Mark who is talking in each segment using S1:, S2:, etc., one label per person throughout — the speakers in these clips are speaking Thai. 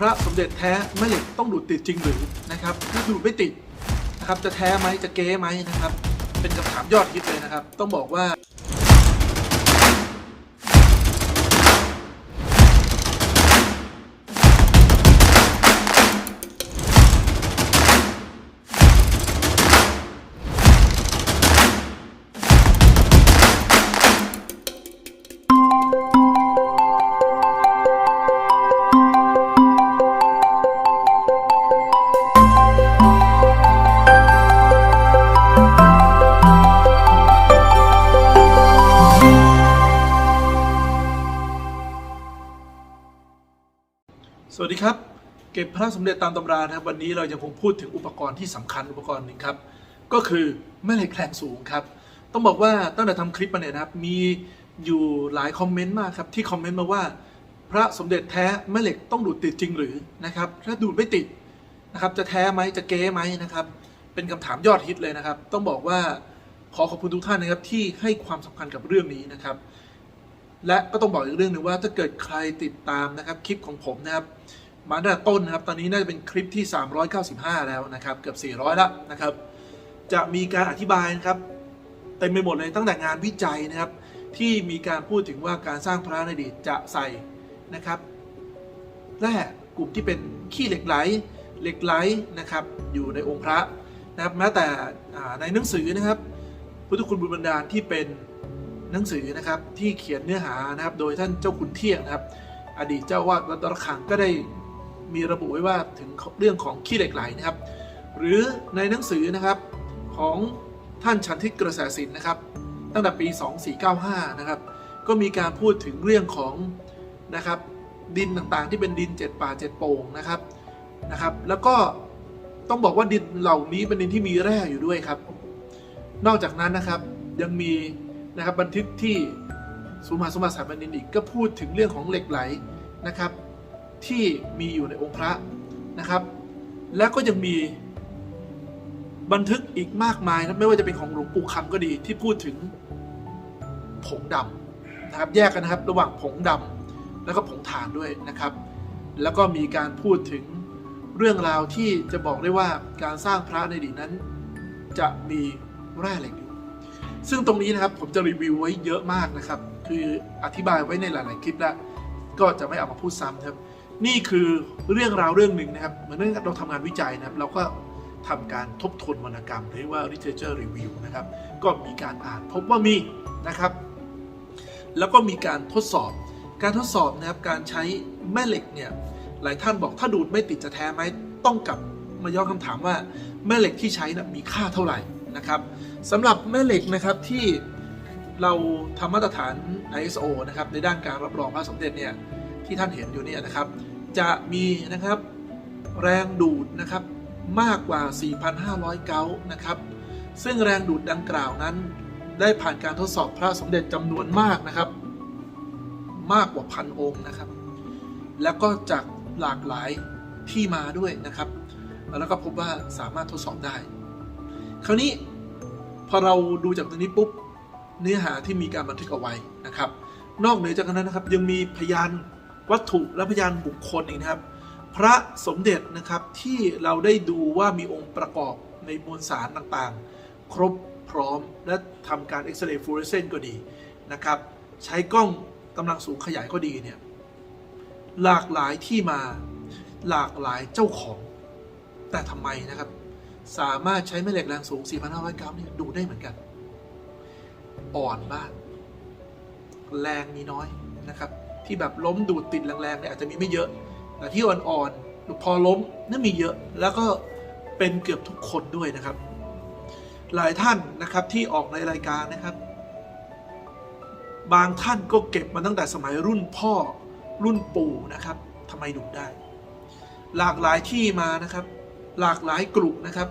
S1: พระสมเด็จแท้แม่เหล็กต้องดูดติดจริงหรือนะครับถ้าดูดไม่ติดนะครับจะแท้ไหมจะเก๊ไหมนะครับ เป็นคำถามยอดฮิตเลยนะครับ ต้องบอกว่า ระสมเด็จตามตำรานะครับวันนี้เรายังคงพูดถึงอุปกรณ์ที่สำคัญอุปกรณ์หนึ่งครับ ก็คือแม่เหล็กแรงสูงครับ ต้องบอกว่าตั้งแต่ทำคลิปมาเนี่ยนะครับ มีอยู่หลายคอมเมนต์มากครับที่คอมเมนต์มาว่า พระสมเด็จแท้แม่เหล็กต้องดูดติดจริงหรือนะครับถ้าดูดไม่ติดนะครับจะแท้ไหมจะเก๊ไหมนะครับ เป็นคำถามยอดฮิตเลยนะครับ ต้องบอกว่าขอขอบคุณทุกท่านนะครับที่ให้ความสำคัญกับเรื่องนี้นะครับ และก็ต้องบอกอีกเรื่องหนึ่งว่าถ้าเกิดใครติดตามนะครับคลิปของผมนะครับ มาตั้งแต่ต้นนะครับ ตอนนี้น่าจะเป็นคลิปที่ 395 แล้วนะครับ เกือบ 400 แล้วนะครับ จะมีการอธิบายนะครับเต็มไปหมดเลยตั้งแต่งานวิจัยนะครับ ที่มีการพูดถึงว่าการสร้างพระในอดีตจะใส่นะครับแร่กลุ่มที่เป็นขี้เหล็กไหลเหล็กไหลนะครับ อยู่ในองค์พระนะครับแม้แต่ในหนังสือนะครับ พุทธคุณบุญบันดาลที่เป็นหนังสือนะครับที่เขียนเนื้อหานะครับ โดยท่านเจ้าคุณเที่ยงนะครับ อดีตเจ้าวาดวัดระฆังก็ได้ มีระบุไว้ว่าถึงเรื่องของขี้เหล็กไหลนะครับ หรือในหนังสือนะครับของท่านชันทิตกระแสสินนะครับ ตั้งแต่ปี 2495 นะครับ ก็มีการพูดถึงเรื่องของนะครับดินต่างๆ ที่เป็นดินเจ็ดป่าเจ็ดโป่งนะครับนะครับ แล้วก็ต้องบอกว่าดินเหล่านี้เป็นดินที่มีแร่อยู่ด้วยครับ นอกจากนั้นนะครับยังมีนะครับบันทึกที่สุมาสมบัติสถาบันดินอีกก็พูดถึงเรื่องของเหล็กไหลนะครับ ที่มีอยู่ในองค์พระนะครับ แล้วก็ยังมีบันทึกอีกมากมายนะไม่ว่าจะเป็นของหลวงปู่คำก็ดีที่พูดถึงผงดำนะครับ แยกกันนะครับ ระหว่างผงดำแล้วก็ผงถ่านด้วยนะครับ แล้วก็มีการพูดถึงเรื่องราวที่จะบอกได้ว่าการสร้างพระในอดีตนั้น จะมีแร่เหล็กอยู่ ซึ่งตรงนี้นะครับผมจะรีวิวไว้เยอะมากนะครับ คืออธิบายไว้ในหลาย ๆ คลิปแล้วก็จะไม่เอามาพูดซ้ำครับ นี่คือเรื่องราวเรื่องหนึ่งนะครับเหมือนเราทำงานวิจัยนะครับ เราก็ทำการทบทวนวรรณกรรมเรียกว่า literature review นะครับ ก็มีการอ่านพบว่ามีนะครับ แล้วก็มีการทดสอบ การทดสอบนะครับการใช้แม่เหล็กเนี่ยหลายท่านบอกถ้าดูดไม่ติดจะแท้ไหมต้องกลับมาย้อนคำถามว่าแม่เหล็กที่ใช้นะมีค่าเท่าไหร่นะครับสำหรับแม่เหล็กนะครับที่เราทำมาตรฐาน ISO นะครับในด้านการรับรองพระสมเด็จเนี่ยที่ท่านเห็นอยู่เนี่ยนะครับ จะมีนะครับแรงดูดนะครับมากกว่า 4,500 เกานะครับ ซึ่งแรงดูดดังกล่าวนั้น ได้ผ่านการทดสอบพระสมเด็จจำนวนมากนะครับ มากกว่าพันองค์นะครับ แล้วก็จากหลากหลายที่มาด้วยนะครับ แล้วก็พบว่าสามารถทดสอบได้ คราวนี้พอเราดูจากตรงนี้ปุ๊บเนื้อหาที่มีการบันทึกเอาไว้นะครับ นอกเหนือจากนั้นนะครับยังมีพยาน วัตถุและพยานบุคคลอีกนะครับ พระสมเด็จนะครับที่เราได้ดูว่ามีองค์ประกอบในมวลสารต่างๆ ครบพร้อมและทำการเอ็กซเรย์ฟลูออเรสเซนต์ก็ดีนะครับ ใช้กล้องกำลังสูงขยายก็ดีเนี่ยหลากหลายที่มาหลากหลายเจ้าของ แต่ทำไมนะครับ สามารถใช้แม่เหล็กแรงสูง 4,500 กรัมเนี่ยดูได้เหมือนกัน อ่อนบ้างแรงมีน้อยนะครับ ที่แบบล้มดูดติดแรงๆเนี่ยอาจจะมีไม่เยอะแต่ที่อ่อนๆพอล้มนั่นมีเยอะแล้วก็เป็นเกือบทุกคนด้วยนะครับ หลายท่านนะครับที่ออกในรายการนะครับ บางท่านก็เก็บมาตั้งแต่สมัยรุ่นพ่อรุ่นปู่นะครับทำไมดูดได้ หลากหลายที่มานะครับ หลากหลายกลุ่มนะครับ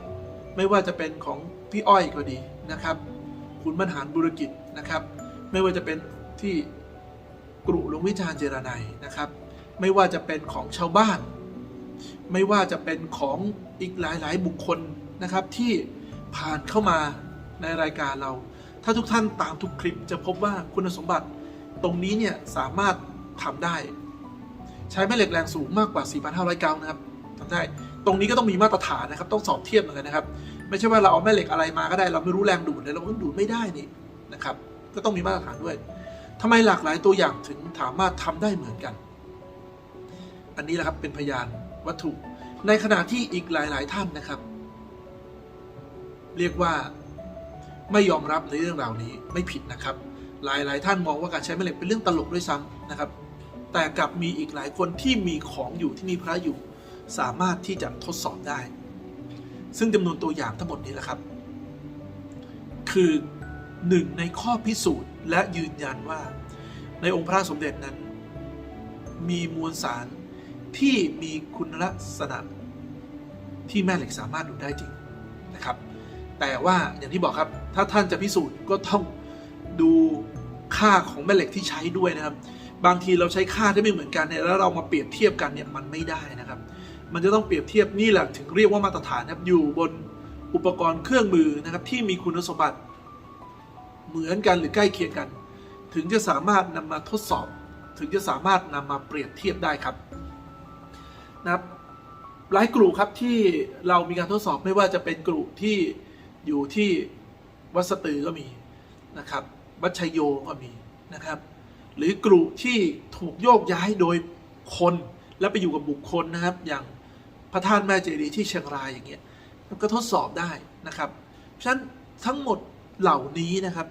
S1: ไม่ว่าจะเป็นของพี่อ้อยก็ดีนะครับ คุณบรรหารบุรกิจนะครับ ไม่ว่าจะเป็นที่ กรุลวงวิจารเจรไนยนะครับ ไม่ว่าจะเป็นของชาวบ้าน ไม่ว่าจะเป็นของอีกหลายๆ บุคคลนะครับที่ผ่านเข้ามาในรายการเรา ถ้าทุกท่านตามทุกคลิปจะพบว่าคุณสมบัติตรงนี้เนี่ยสามารถทำได้ ใช้แม่เหล็กแรงสูงมากกว่า 4,500กรัมนะครับทำได้ตรงนี้ก็ต้องมีมาตรฐานนะครับ ต้องสอบเทียบเหมือนกันนะครับ ไม่ใช่ว่าเราเอาแม่เหล็กอะไรมาก็ได้ เราไม่รู้แรงดูดเลยเราก็ดูดไม่ได้นี่นะครับ ก็ต้องมีมาตรฐานด้วย ทำไมหลากหลายตัวอย่างถึงสามารถทำได้เหมือนกัน อันนี้แหละครับเป็นพยานวัตถุ ในขณะที่อีกหลาย ๆ ท่านนะครับ เรียกว่าไม่ยอมรับในเรื่องราวนี้ไม่ผิดนะครับ หลาย ๆ ท่านมองว่าการใช้แม่เหล็กเป็นเรื่องตลกด้วยซ้ำนะครับ แต่กลับมีอีกหลายคนที่มีของอยู่ที่มีพระอยู่ สามารถที่จะทดสอบได้ ซึ่งจำนวนตัวอย่างทั้งหมดนี้แหละครับ คือหนึ่งในข้อพิสูจน์ และยืนยันว่าในองค์พระสมเด็จนั้น มีมวลสารที่มีคุณลักษณะที่แม่เหล็กสามารถดูได้จริงนะครับ แต่ว่าอย่างที่บอกครับถ้าท่านจะพิสูจน์ก็ต้องดูค่าของแม่เหล็กที่ใช้ด้วยนะครับ บางทีเราใช้ค่าที่ไม่เหมือนกันเนี่ยแล้วเรามาเปรียบเทียบกันเนี่ยมันไม่ได้นะครับ มันจะต้องเปรียบเทียบนี่แหละถึงเรียกว่ามาตรฐานนะครับอยู่บนอุปกรณ์เครื่องมือนะครับที่มีคุณสมบัติ เหมือนกันหรือใกล้เคียงกัน ถึงจะสามารถนำมาทดสอบ ถึงจะสามารถนำมาเปรียบเทียบได้ครับนะครับหลายกลุ่มครับที่เรามีการทดสอบไม่ว่าจะเป็นกลุ่มที่อยู่ที่วัสตือก็มีนะครับ วัชยโยก็มีนะครับ หรือกลุ่มที่ถูกโยกย้ายโดยคนและไปอยู่กับบุคคลนะครับ อย่างพระธาตุแม่เจดีย์ที่เชียงรายอย่างเงี้ยก็ทดสอบได้นะครับเพราะฉะนั้นทั้งหมดเหล่านี้นะครับ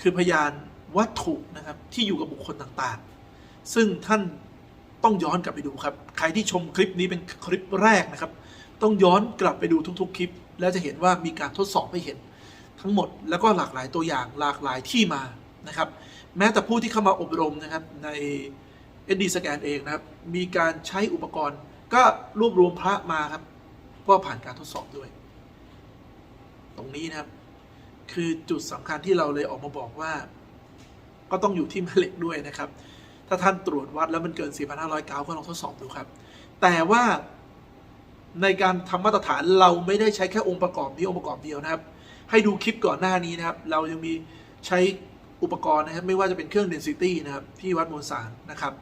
S1: คือพยานวัตถุนะครับที่อยู่กับบุคคลต่างๆ ซึ่งท่านต้องย้อนกลับไปดูครับ ใครที่ชมคลิปนี้เป็นคลิปแรกนะครับ ต้องย้อนกลับไปดูทุกๆ คลิป แล้วจะเห็นว่ามีการทดสอบให้เห็น ทั้งหมดแล้วก็หลากหลายตัวอย่างหลากหลายที่มานะครับ แม้แต่ผู้ที่เข้ามาอบรมนะครับใน SD Scan เองนะครับ มีการใช้อุปกรณ์ ก็รวบรวมพระมาครับ ก็ผ่านการทดสอบด้วย ตรงนี้นะครับ คือจุดสำคัญที่เราเลยออกมาบอกว่า ก็ต้องอยู่ที่แม่เหล็กด้วยนะครับ ถ้าท่านตรวจวัดแล้วมันเกิน 4,500กาวก็ลองทดสอบดูครับ แต่ว่าในการทำมาตรฐานเราไม่ได้ใช้แค่องค์ประกอบนี้องค์ประกอบเดียวนะครับ ให้ดูคลิปก่อนหน้านี้นะครับ เรายังมีใช้อุปกรณ์นะครับ ไม่ว่าจะเป็นเครื่อง density นะครับ ที่วัดมวลสารนะครับ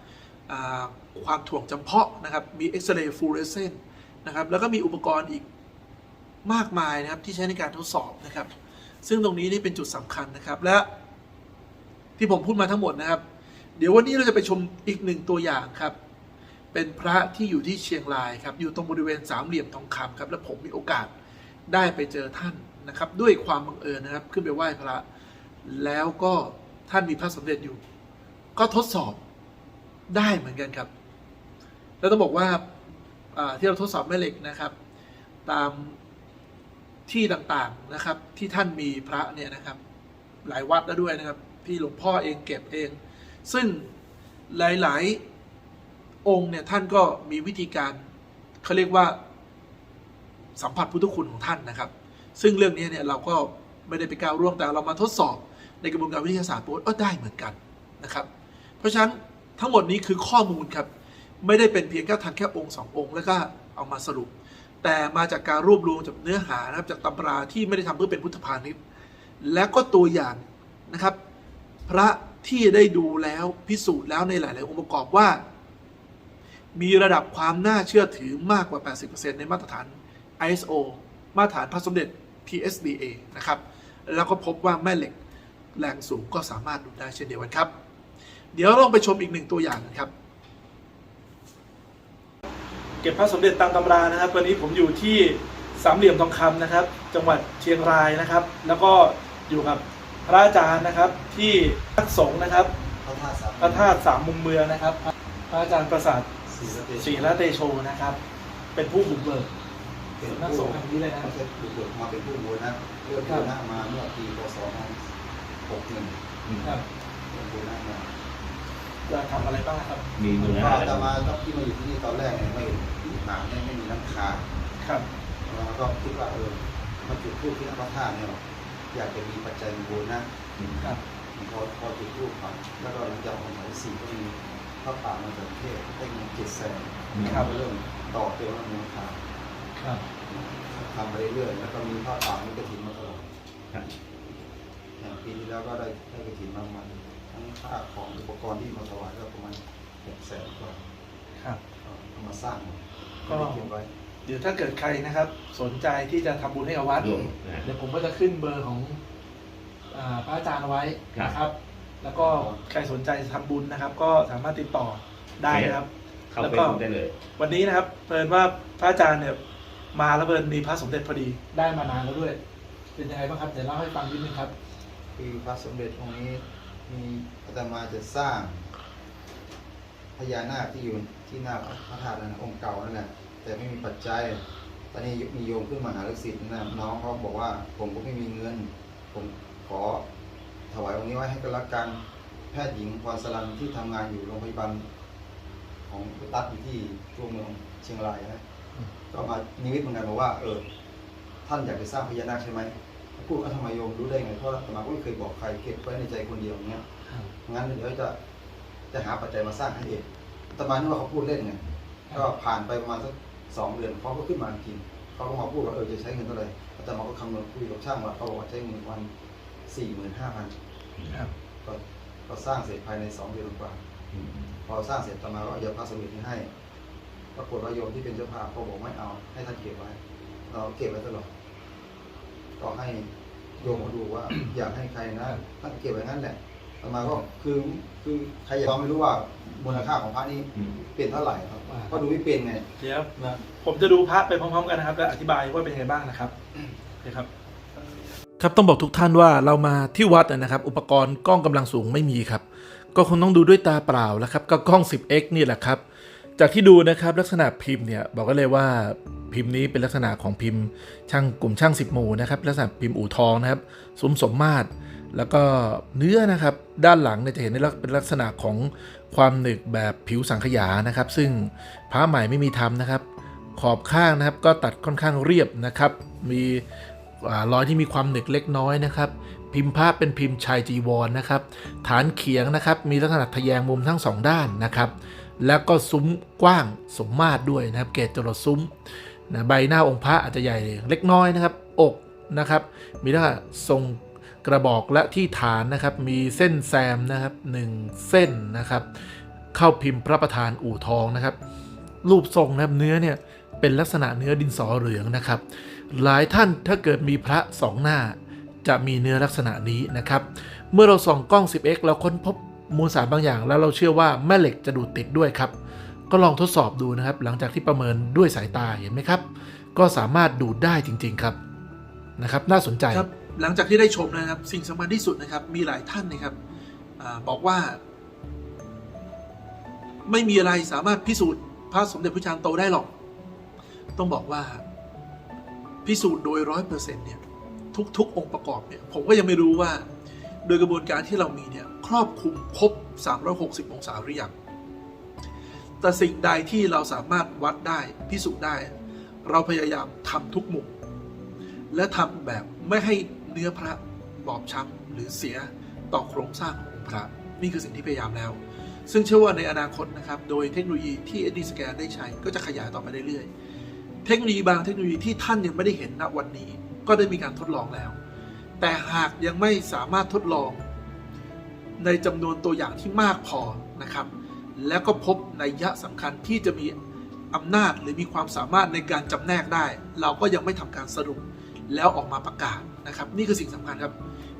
S1: ความถ่วงจำเพาะนะครับ มีเอ็กซเรย์ฟลูออเรสเซนต์นะครับ แล้วก็มีอุปกรณ์อีกมากมายนะครับ ที่ใช้ในการทดสอบนะครับ ซึ่งตรงนี้นี่เป็นจุดสำคัญนะครับ และที่ผมพูดมาทั้งหมดนะครับ เดี๋ยววันนี้เราจะไปชมอีกหนึ่งตัวอย่างครับ เป็นพระที่อยู่ที่เชียงรายครับ อยู่ตรงบริเวณสามเหลี่ยมทองคำครับ และผมมีโอกาสได้ไปเจอท่านนะครับ ด้วยความบังเอิญนะครับ ขึ้นไปไหว้พระ แล้วก็ท่านมีพระสมเด็จอยู่ ก็ทดสอบได้เหมือนกันครับ แล้วต้องบอกว่าอ่าที่เราทดสอบแม่เหล็กนะครับ ตาม ที่ต่างๆนะครับ ที่ท่านมีพระเนี่ยนะครับ หลายวัดแล้วด้วยนะครับ ที่หลวงพ่อเองเก็บเอง ซึ่งหลายๆองค์เนี่ยท่านก็มีวิธีการเขาเรียกว่าสัมผัสพุทธคุณของท่านนะครับ ซึ่งเรื่องนี้เนี่ยเราก็ไม่ได้ไปก้าวร่วงแต่เรามาทดสอบในกระบวนการวิทยาศาสตร์ปุ๊บเออได้เหมือนกันนะครับ เพราะฉะนั้นทั้งหมดนี้คือข้อมูลครับ ไม่ได้เป็นเพียงแค่ทันแค่องค์สององค์ แล้วก็เอามาสรุป แต่มาจากการรวบรวมจากเนื้อหานะครับจากตำราที่ไม่ได้ทำเพื่อเป็นพุทธพาณิชย์ และก็ตัวอย่างนะครับ พระที่ได้ดูแล้วพิสูจน์แล้วในหลาย ๆ องค์ประกอบว่า มีระดับความน่าเชื่อถือมากกว่า 80%ในมาตรฐาน ISO มาตรฐานพระสมเด็จ PSDA นะครับ แล้วก็พบว่าแม่เหล็กแรงสูงก็สามารถดูได้เช่นเดียวกันครับ เดี๋ยวลองไปชมอีกหนึ่งตัวอย่างกันครับ ก็บพระสมเด็จตามตำรานะครับ วันนี้ผมอยู่ที่สามเหลี่ยมทองคำนะครับ จังหวัดเชียงรายนะครับ แล้วก็อยู่กับพระอาจารย์นะครับที่พักสงฆ์นะครับ
S2: พระธาตุสาม
S1: พระธาตุสามมุมเมืองนะครับ พระอาจารย์ประสาท
S2: ศรีสะเกษ
S1: ศรีละเตโชนะครับ เป็นผู้บุกเบิก
S2: เป็น
S1: นักสงฆ์แห่งนี้เลยนะ
S2: ไม่ใช่บุกเบิกมาเป็นผู้บูรณะเริ่ม
S1: ครั
S2: บู
S1: บ
S2: รณะมาเมื่อปีพศหกหนึ่ง
S1: ครับ
S2: เริ่มบูรณะมา
S1: จะทำอะไรบ้างครับ
S3: มีเนื้อ
S2: ก็
S3: อะไร
S2: จะมาตอนที่มาอยู่ที่นี่ตอนแรกเนี่ยไม่ที่หางเนี่ยไม่มีน้ำคา
S1: ครับ
S2: เราก็คิดว่าเออมาจุดทูปที่พระธาตุเนี่ยอยากจะมีปัจจัยบูรณะ
S1: ครับ
S2: พอพอจุดทูปไปแล้วก็หลังจากออกหมายสี่ก็มีพระป่ามาจากเทศได้เงินเจ็ดแสน
S1: ครับ
S2: ก็เริ่มต่อเติมมูลค่า
S1: ครับ
S2: ทำไปเรื่อยๆแล้วก็มีผ้าป่ามีกระถิ่นมาตลอด
S3: ครับ
S2: อย่างปีที่แล้วก็ได้ได้กระถิ่นมาประมาณ ทั้งค่าของอุปกรณ์ที่มาถวายก็ประมาณหกแสนกว่า
S1: ครับ
S2: เอามาสร้าง
S1: ก็
S2: ไม่ได้เก็บไว้
S1: เดี๋ยวถ้าเกิดใครนะครับ สนใจที่จะทำบุญให้กับวัด
S3: โยมนะ
S1: เดี๋ยวผมก็จะขึ้นเบอร์ของอาพระอาจารย์เอาไว้นะครับ แล้วก็ใครสนใจทำบุญนะครับ ก็สามารถติดต่อได้นะครับ
S3: เข้า
S1: แล้ว
S3: ไป
S1: ก็
S3: ดูได้เลย
S1: วันนี้นะครับเพิ่นว่าพระอาจารย์เนี่ยมาแล้วเพิ่นมีพระสมเด็จพอดีได้มานานแล้วด้วย เป็นยังไงบ้างครับเดี๋ยวเล่าให้ฟังนิดนึงครับ
S2: คือพระสมเด็จองค์นี้ มีอาตมาจะสร้างพญานาคที่อยู่ที่หน้าพระธาตุนั่นนะองค์เก่านั่นแหละแต่ไม่มีปัจจัย ตอนนี้มีโยมขึ้นมาหาลูกศิษย์นะน้องเขาบอกว่าผมก็ไม่มีเงิน ผมขอถวายองค์นี้ไว้ให้กันละกันแพทย์หญิงพรสลันที่ทำงานอยู่โรงพยาบาลของตัดอยู่ที่ตัวเมืองเชียงรายนะก็มานิมิตเหมือนกันบอกว่าเออท่านอยากจะสร้างพญานาคใช่ไหม พูดก็ทำไมโยมรู้ได้ไงเพราะอาตมาก็ไม่เคยบอกใครเก็บไว้ในใจคนเดียวอย่างเงี้ยงั้นเดี๋ยวจะจะหาปัจจัยมาสร้างให้เองอาตมานี่ว่าเขาพูดเล่นไงก็ผ่านไปประมาณสักสองเดือนเขาก็ขึ้นมาจริงเขาก็มาพูดว่าเออจะใช้เงินเท่าไหร่อาตมาก็คำนวณคุยกับช่างว่าเขาบอกว่าใช้เงินวันสี่หมื่นห้าพัน
S1: ครับ
S2: ก็ก็สร้างเสร็จภายในสองเดือนกว่า
S3: อืม
S2: พอสร้างเสร็จอาตมาก็เอายาพระสมุดนี้ให้ปรากฏว่าโยมที่เป็นเจ้าภาพเขาบอกไม่เอาให้ท่านเก็บไว้ เราเก็บไว้ตลอด ก็ให้โยมเขาดูว่า อยากให้ใครนะท่านเก็บไว้งั้นแหละอาตมาก็คือคือใครอยากเราไม่รู้ว่ามูลค่าของพระนี่
S3: อืม
S2: เปลี่ยนเท่าไหร่ครับเพราะดูไม่เป็นไง
S1: เดี๋ยวนะผมจะดูพระไปพร้อมๆกันนะครับและอธิบายว่าเป็นยังไงบ้างนะครับโอเคครับครับต้องบอกทุกท่านว่าเรามาที่วัดนะครับ อุปกรณ์กล้องกำลังสูงไม่มีครับ ก็คงต้องดูด้วยตาเปล่าแล้วครับก็กล้อง 10x นี่แหละครับ จากที่ดูนะครับลักษณะพิมพ์เนี่ยบอกก็เลยว่าพิมพ์นี้เป็นลักษณะของพิมพ์ช่างกลุ่มช่าง10หมู่นะครับลักษณะพิมพ์อู่ทองนะครับสมสมมาตร แล้วก็เนื้อนะครับด้านหลังเนี่ยจะเห็นได้เป็นลักษณะของความหนึกแบบผิวสังขยานะครับ ซึ่งพระใหม่ไม่มีทำนะครับ ขอบข้างนะครับก็ตัดค่อนข้างเรียบนะครับ มีรอยที่มีความหนึกเล็กน้อยนะครับ พิมพ์พระเป็นพิมพ์ชายจีวรนะครับ ฐานเขียงนะครับ มีลักษณะทะแยงมุมทั้งสองด้านนะครับ แล้วก็ซุ้มกว้างสมมาตรด้วยนะครับ เกศจรดซุ้มนะใบหน้าองค์พระอาจจะใหญ่เล็กน้อยนะครับ อกนะครับ มีลักษณะทรงกระบอกและที่ฐานนะครับ มีเส้นแซมนะครับหนึ่งเส้นนะครับ เข้าพิมพ์พระประธานอู่ทองนะครับ รูปทรงนะครับเนื้อเนี่ยเป็นลักษณะเนื้อดินสอเหลืองนะครับ หลายท่านถ้าเกิดมีพระสองหน้า จะมีเนื้อลักษณะนี้นะครับ เมื่อเราส่องกล้อง 10x เราค้นพบ มูลสารบางอย่าง แล้วเราเชื่อว่าแม่เหล็กจะดูดติดด้วยครับ ก็ลองทดสอบดูนะครับ หลังจากที่ประเมินด้วยสายตาเห็นไหมครับ ก็สามารถดูดได้จริง ๆครับนะครับ น่าสนใจครับ หลังจากที่ได้ชมนะครับ สิ่งสำคัญที่สุดนะครับ มีหลายท่านนะครับอบอกว่า ไม่มีอะไรสามารถพิสูจน์พระสมเด็จพระจารย์โตได้หรอก ต้องบอกว่าพิสูจน์โดยร้อยเปอร์เซ็นต์เนี่ยทุก ๆ องค์ประกอบเนี่ยผมก็ยังไม่รู้ว่า โดยกระบวนการที่เรามีเนี่ยครอบคลุมครบ 360 องศาหรือยัง แต่สิ่งใดที่เราสามารถวัดได้พิสูจน์ได้ เราพยายามทำทุกมุม และทำแบบไม่ให้เนื้อพระบอบช้ำหรือเสียต่อโครงสร้างของพระ นี่คือสิ่งที่พยายามแล้ว ซึ่งเชื่อว่าในอนาคตนะครับ โดยเทคโนโลยีที่ SD Scan ได้ใช้ก็จะขยายต่อไปเรื่อยๆ เทคโนโลยีบางเทคโนโลยีที่ท่านยังไม่ได้เห็นณวันนี้ ก็ได้มีการทดลองแล้ว แต่หากยังไม่สามารถทดลอง ในจำนวนตัวอย่างที่มากพอนะครับ แล้วก็พบในยยะสำคัญที่จะมีอำนาจหรือมีความสามารถในการจำแนกได้ เราก็ยังไม่ทำการสรุปแล้วออกมาประกาศนะครับ นี่คือสิ่งสำคัญครับ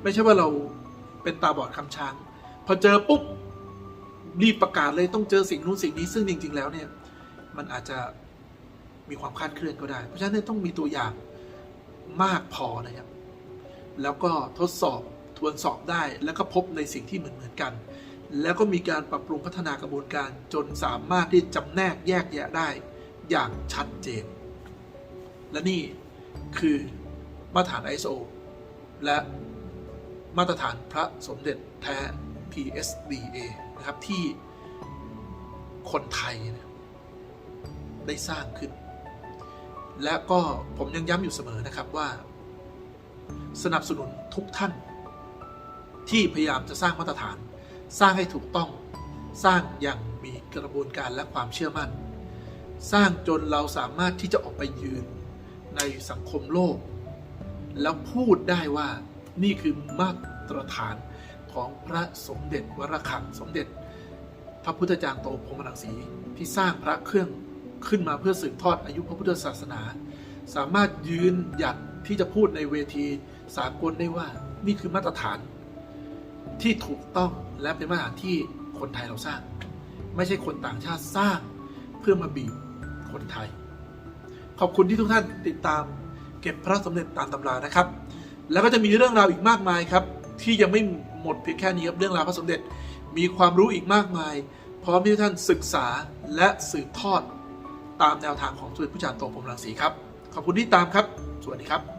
S1: ไม่ใช่ว่าเราเป็นตาบอดคำช้าง พอเจอปุ๊บรีบประกาศเลยต้องเจอสิ่งนู้นสิ่งนี้ซึ่งจริง ๆ แล้วเนี่ยมันอาจจะมีความคลาดเคลื่อนก็ได้ เพราะฉะนั้นต้องมีตัวอย่างมากพอนะครับ แล้วก็ทดสอบทวนสอบได้ แล้วก็พบในสิ่งที่เหมือนเหมือนกัน แล้วก็มีการปรับปรุงพัฒนากระบวนการจนสามารถที่จำแนกแยกแยะได้อย่างชัดเจน และนี่คือมาตรฐาน ISO และมาตรฐานพระสมเด็จแท้ PSDA นะครับที่คนไทยได้สร้างขึ้น และก็ผมยังย้ำอยู่เสมอนะครับว่า สนับสนุนทุกท่าน ที่พยายามจะสร้างมาตรฐาน สร้างให้ถูกต้องสร้างอย่างมีกระบวนการและความเชื่อมั่น สร้างจนเราสามารถที่จะออกไปยืนในสังคมโลก แล้วพูดได้ว่านี่คือมาตรฐานของพระสมเด็จวรคังสมเด็จ พระพุทธจารย์โตพรมรังสีที่สร้างพระเครื่องขึ้นมาเพื่อสืบทอดอายุพระพุทธศาสนา สามารถยืนหยัด ที่จะพูดในเวทีสากลได้ว่านี่คือมาตรฐานที่ถูกต้องและเป็นมาตรฐานที่คนไทยเราสร้าง ไม่ใช่คนต่างชาติสร้างเพื่อมาบีบคนไทย ขอบคุณที่ทุกท่านติดตามเก็บพระสมเด็จตามตำรานะครับ แล้วก็จะมีเรื่องราวอีกมากมายครับ ที่ยังไม่หมดเพียงแค่นี้ครับเรื่องราวพระสมเด็จมีความรู้อีกมากมาย พร้อมที่ท่านศึกษาและสืบทอดตามแนวทางของสมเด็จพระจารย์โตพรหมรังสีครับ ขอบคุณที่ตามครับ สวัสดีครับ